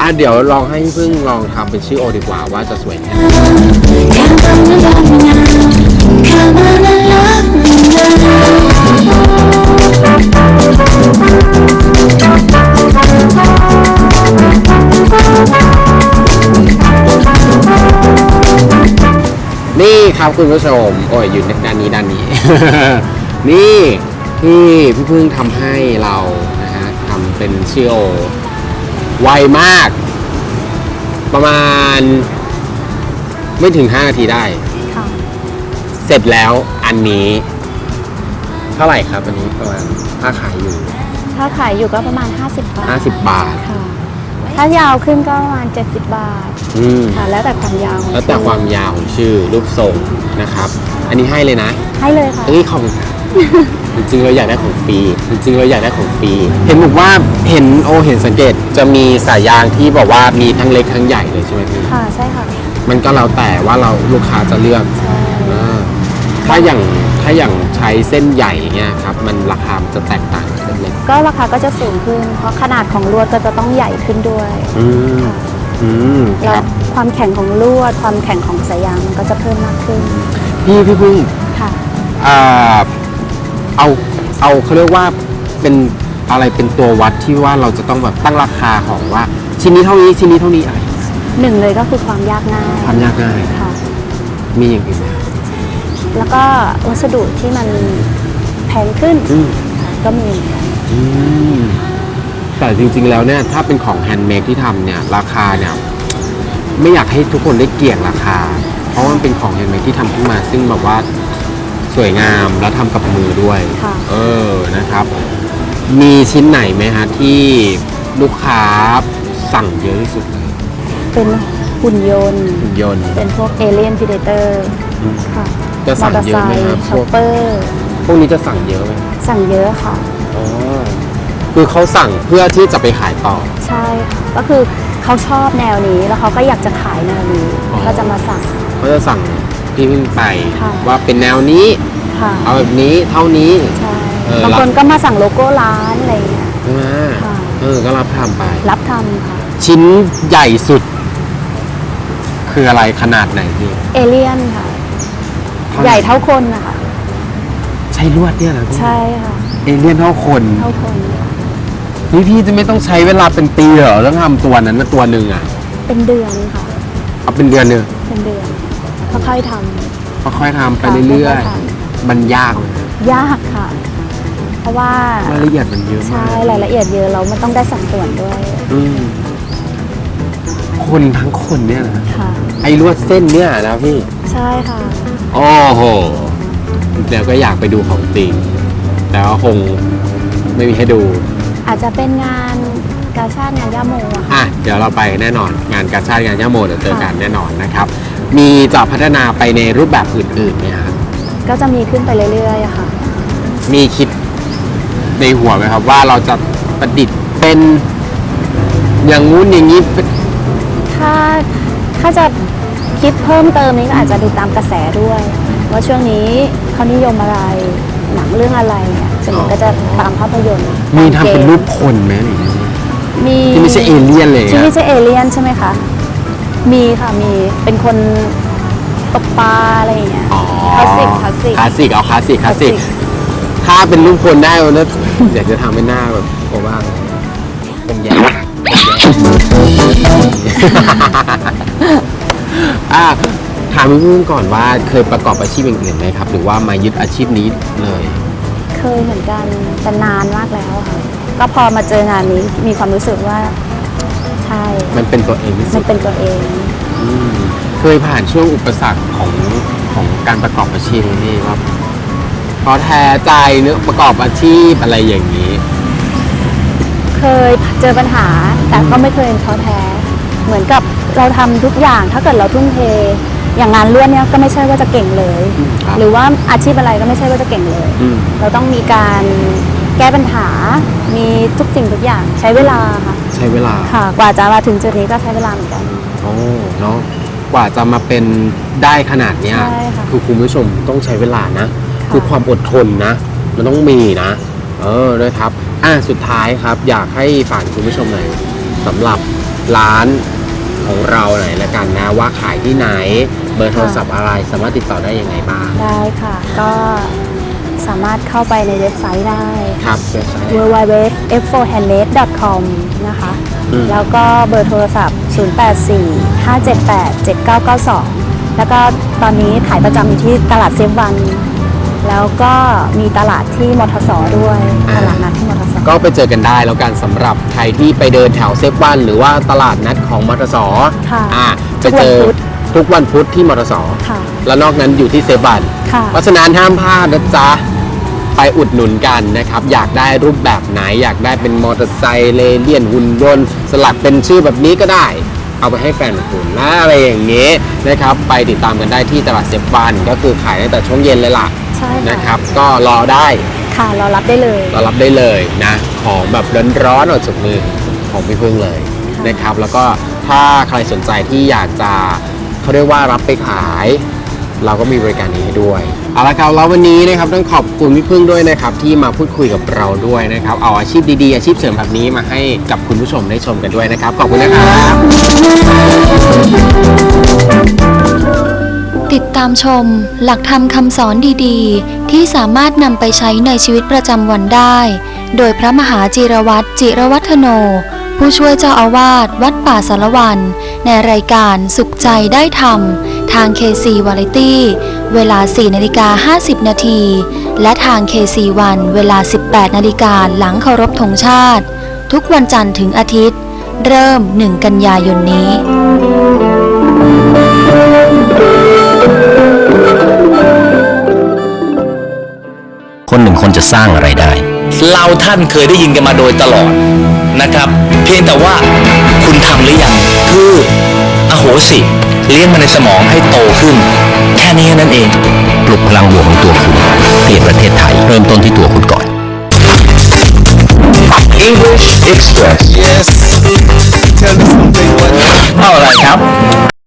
อะเดี๋ยวลองให้พี่พึ่งลองทำเป็นชื่อโอดีกว่าว่าจะสวยแค่ไหน นี่ครับคุณผู้ชม โอ้ยอยู่ด้านนี้ด้านนี้ นี่ที่พี่พึ่งทำให้เรานะฮะทำเป็นชื่อโอ ไวมาก ประมาณ ไม่ถึง 5 นาทีได้ ค่ะ เสร็จแล้วอันนี้ เท่าไหร่ครับอันนี้ประมาณค่าขายอยู่ ถ้าขายอยู่ก็ประมาณ 50 บาท50 บาท ค่ะ ถ้ายาวขึ้นก็ประมาณ 70 บาท อืมค่ะ แล้วแต่ความยาวของแล้วแต่ความยาวของชื่อรูปทรงนะครับ อันนี้ให้เลยนะ ให้เลยค่ะเอ้ยของ จริงๆเราอยากได้ของฟรีจริงๆเราอยากได้ของฟรีเห็นบอกว่าเห็นโอเห็นสังเกตจะมีสายยางที่บอกว่ามีทั้งเล็กทั้งใหญ่เลยใช่ไหมพี่ค่ะใช่ค่ะมันก็แล้วแต่ว่าเราลูกค้าจะเลือกใช่อ่าถ้าอย่างถ้าอย่างใช้เส้นใหญ่อย่างเงี้ยครับมันราคามันจะแตกต่างกับเส้นเล็กก็ราคาก็จะสูงขึ้น เพราะขนาดของลวดก็จะต้องใหญ่ขึ้นด้วยอืมอืมคแล้วรับ ความแข็งของลวด ความแข็งของสายยางมันก็จะเพิ่มมากขึ้นพี่พี่พึ่งค่ะ อ่า เอาเอาเขาเรียกว่าเป็นอะไรเป็นตัววัดที่ว่าเราจะต้องแบบตั้งราคาของว่า ชิ้นนี้เท่านี้ชิ้นนี้เท่านี้อะไรหนึ่งเลยก็คือความยากง่ายความยากง่ายค่ะมีอย่างอื่นไหมแล้วก็วัสดุที่มันแพงขึ้นอืมก็มีเหมือนกันอืมแต่จริงๆแล้วเนี่ยถ้าเป็นของแฮนด์เมดที่ทำเนี่ยราคาเนี่ยไม่อยากให้ทุกคนได้เกี่ยงราคา เพราะว่ามันเป็นของแฮนด์เมดที่ทำขึ้นมา ซึ่งแบบว่า สวยงามแล้วทำกับมือด้วย ค่ะ เออนะครับ มีชิ้นไหนไหมฮะที่ลูกค้าสั่งเยอะที่สุดเลยเป็นหุ่นยนต์ หุ่นยนต์ เป็นพวกเอเลียนพีเดเตอร์อืมค่ะจะสั่งเยอะไหมครับช็อปเปอร์พวกนี้จะสั่งเยอะไหมสั่งเยอะค่ะ อ๋อคือเขาสั่งเพื่อที่จะไปขายต่อ ใช่ค่ะก็คือเขาชอบแนวนี้แล้วเขาก็อยากจะขายแนวนี้อ๋อ ก็จะมาสั่ง เขาจะสั่ง พี่พึ่งไป ค่ะ ว่าเป็นแนวนี้ ค่ะเอาแบบนี้เท่านี้ ใช่เออบางคนก็มาสั่งโลโก้ร้านอะไรอย่างเงี้ย ใช่ไหมค่ะ เออ ก็รับทำไป รับทำค่ะ ชิ้นใหญ่สุด คืออะไรขนาดไหนพี่เอเลียนค่ะ ใหญ่เท่าคนนะคะใช้ลวดเนี่ยเหรอพี่ใช่ค่ะ เอเลี่ยนเท่าคน เท่าคนค่ะนี่พี่จะไม่ต้องใช้เวลาเป็นปีเหรอต้องทำตัวนั้นนะตัวหนึ่งอะ เป็นเดือนค่ะ เอาเป็นเดือนหนึ่งเป็นเดือน ค่อยๆทำค่อยๆทำไปค่ะเรื่อยค่อยๆทๆมันยากเลยนะยากค่ะ เพราะว่ารายละเอียดมันเยอะใช่มากรายละเอียดเยอะเรามันต้องได้สัดส่วนด้วยอืมคนทั้งคนเนี่ยนะค่ะ ไอ้ลวดเส้นเนี่ยนะพี่ ใช่ค่ะ โอ้โหเดี๋ยวก็อยากไปดูของจริง แต่ว่าคงไม่มีให้ดู อาจจะเป็นงานกาชาติงานย่าโมอะค่ะ อะ เดี๋ยวเราไปแน่นอน งานกาชาติงานย่าโมเดี๋ยวเจอกันค่ะแน่นอนนะครับ มีจะพัฒนาไปในรูปแบบอื่นๆไหมครับก็จะมีขึ้นไปเรื่อยๆอะค่ะ มีคิดในหัวไหมครับว่าเราจะประดิษฐ์เป็นอย่างงู้นอย่างนี้เป็นถ้าถ้าจะคิดเพิ่มเติมนี้ก็อาจจะดูตามกระแสด้วย ว่าช่วงนี้เขานิยมอะไรหนังเรื่องอะไรเนี่ยส่วนใหญ่ก็จะตามภาพยนตร์มีทำเป็นรูปตามคนไหมหรือเกมมีที่ไม่ใช่เอเลี่ยนเลยที่อะ ไม่ใช่เอเลี่ยนใช่ไหมคะ มีค่ะมีเป็นคนตกปลาอะไรอย่างเงี้ย อ๋อคลาสสิกคลาสสิก คลาสสิกเอาคลาสสิกคลาสสิกถ้าเป็นรูปคนได้วันนั้นอยากจะทำเป็นหน้าแบบโคบ้างผมแย่อะถามพี่พึ่งก่อนว่าเคยประกอบอาชีพอย่างอื่นไหมครับ หรือว่ามายึดอาชีพนี้เลย เคยเหมือนกันแต่นานมากแล้วค่ะ ก็พอมาเจองานนี้มีความรู้สึกว่า ใช่ มันเป็นตัวเองที่มัสุนดเป็นตัวเอง อืมเคยผ่านช่วงอุปสรรคของของการประกอบอาชีพไหมนี่ว่าท้อแท้ใจเนื้อะประกอบอาชีพอะไรอย่างนี้ เคยเจอปัญหาแต่ก็ไม่เคยท้อแท้ เหมือนกับเราทำทุกอย่างถ้าเกิดเราทุ่มเท อย่างงานล้วนเนี่ยก็ไม่ใช่ว่าจะเก่งเลย อืมครับ หรือว่าอาชีพอะไรก็ไม่ใช่ว่าจะเก่งเลย อืม เราต้องมีการ แก้ปัญหา มีทุกสิ่งทุกอย่างใช้เวลาค่ะใช้เวลาค่ะ กว่าจะมาถึงจุดนี้ก็ใช้เวลาเหมือนกัน โอ้เนาะกว่าจะมาเป็นได้ขนาดเนี้ยใช่ค่ะคือคุณผู้ชมต้องใช้เวลานะค่ะคือความอดทนนะ มันต้องมีนะ เออนะครับอะสุดท้ายครับ อยากให้ฝากคุณผู้ชมหน่อยสำหรับร้านของเราหน่อยละกันนะ ว่าขายที่ไหน เบอร์โทรศัพท์อะไรสามารถติดต่อได้ยังไงบ้าง ได้ค่ะ ก็ สามารถเข้าไปในเว็บไซต์ได้ ครับเว็บไซต์ www.f4handmade.com นะคะ อืม แล้วก็เบอร์โทรศัพท์ 0845787992 แล้วก็ตอนนี้ขายประจำอยู่ที่ตลาดเซฟวัน แล้วก็มีตลาดที่มทสด้วย ตลาดนัดที่มทส ก็ไปเจอกันได้แล้วกันสำหรับใครที่ไปเดินแถวเซฟวันหรือว่าตลาดนัดของมอเตอร์สอค่ะอ่าไปทุกเจวันอพุธ ทุกวันพุธที่มอเตอร์สอค่ะ แล้วนอกนั้นอยู่ที่เซฟวัน ค่ะ เพราะฉะนั้นห้ามพลาดนะจ๊ะ ไปอุดหนุนกันนะครับ อยากได้รูปแบบไหน อยากได้เป็นมอเตอร์ไซค์เลเลียนหุ่นยนต์ สลักเป็นชื่อแบบนี้ก็ได้ เอาไปให้แฟนคุณนะอะไรอย่างนี้นะครับ ไปติดตามกันได้ที่ตลาดเซฟวันก็คือขายตั้งแต่ช่วงเย็นเลยล่ะใช่นะคค่ะรับ ก็รอได้ค่ะเรารับได้เลย รอรับได้เลยนะ ของแบบร้อนๆออกจากมือของพี่พึ่งเลยค่ะนะครับ แล้วก็ถ้าใครสนใจที่อยากจะ เขาเรียกว่ารับไปขาย เราก็มีบริการนี้ให้ด้วยเอาละครับแล้ววันนี้นะครับต้องขอบคุณพี่พึ่งด้วยนะครับที่มาพูดคุยกับเราด้วยนะครับเอาอาชีพดีๆอาชีพเสริมแบบนี้มาให้กับคุณผู้ชมได้ชมกันด้วยนะครับขอบคุณนะครับติดตามชม หลักธรรมคำสอนดีๆ ที่สามารถนำไปใช้ในชีวิตประจำวันได้ โดยพระมหาจิรวัตรจิรวัฒโน ผู้ช่วยเจ้าอาวาสวัดป่าสารวัน ในรายการสุขใจได้ธรรมทาง KC v a r i t y เวลา 4 นาฬิกา 50 นาที และทาง KC1 เวลา 18 นาฬิกาหลังเคารพธงชาติ ทุกวันจันทร์ถึงอาทิตย์ เริ่ม 1 กันยายนนี้คนหนึ่งคนจะสร้างอะไรได้ เราท่านเคยได้ยินกันมาโดยตลอดนะครับ เพียงแต่ว่าคุณทำหรือยังคืออโหสิ เลี้ยงมันในสมองให้โตขึ้น แค่นี้นั่นเอง ปลุกพลังบวกของตัวคุณ เปลี่ยนประเทศไทย เริ่มต้นที่ตัวคุณก่อน English Express Yes. Tell me something. What? เอาอะไรครับ